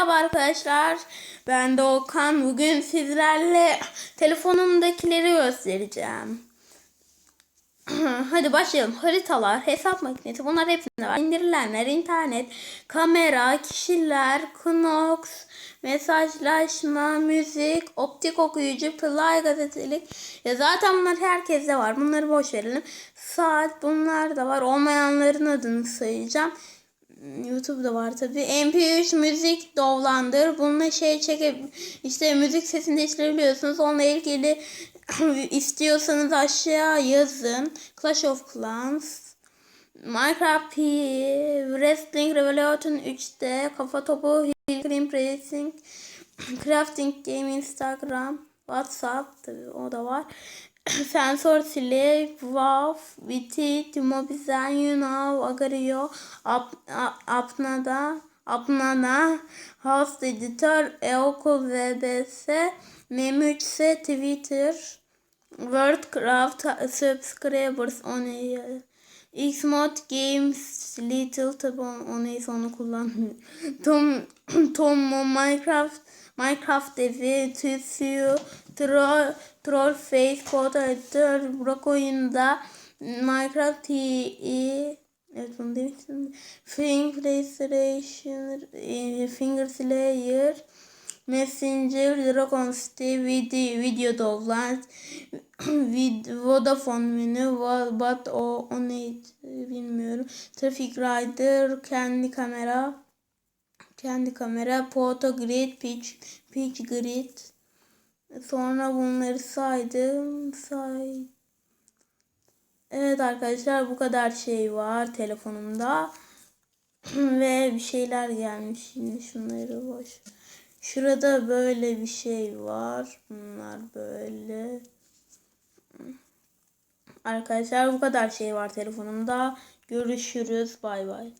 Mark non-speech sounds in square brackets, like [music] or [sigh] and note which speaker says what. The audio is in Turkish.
Speaker 1: Merhaba arkadaşlar. Ben Doğukan. Bugün sizlerle telefonumdakileri göstereceğim. [clears throat] Hadi başlayalım. Haritalar, hesap makinesi bunlar hepsinde var. İndirilenler, internet, kamera, kişiler, Knox, mesajlaşma, müzik, optik okuyucu, play gazetelik. Ya zaten bunlar herkeste var. Bunları boş verelim. Saat bunlar da var. Olmayanların adını sayacağım. YouTube'da var tabi. MP3 müzik dovlandır. Bununla şey çekip işte müzik sesini değiştirebiliyorsunuz. Onunla ilgili [clears throat] istiyorsanız aşağı yazın. Clash of Clans. Minecraft P, Wrestling Revolution 3D, Kafa Topu, Hill Climb Racing, [clears throat] Crafting Game, Instagram, WhatsApp tabi o da var. Sensor Slave, WoW, BT, Timobizen, Yunav, Agario, Ap, Apnada, Apnana, Host Editor, Eokul VBS, Mem3S, Twitter, Worldcraft, Subscribers, onu Xmod Games, Little tabi o neyse onu kullanmıyor. Tom, Tom Minecraft, Minecraft evi, Tüsü, Troll, Troll Face, Code Editor, Burak oyunda, Minecraft TE, evet bunu demiştim. Finger e, Finger Slayer, Messenger, Dragon City, video, video [clears throat] vid, Vodafone menü, but o, o neydi bilmiyorum. Traffic Rider, kendi kamera, kendi kamera, Photo Grid, Pitch, Pitch Grid. Sonra bunları saydım, say. Evet arkadaşlar bu kadar şey var telefonumda. [clears throat] Ve bir şeyler gelmiş. Şimdi şunları boş. Şurada böyle bir şey var. Bunlar böyle. Arkadaşlar bu kadar şey var telefonumda. Görüşürüz. Bay bay.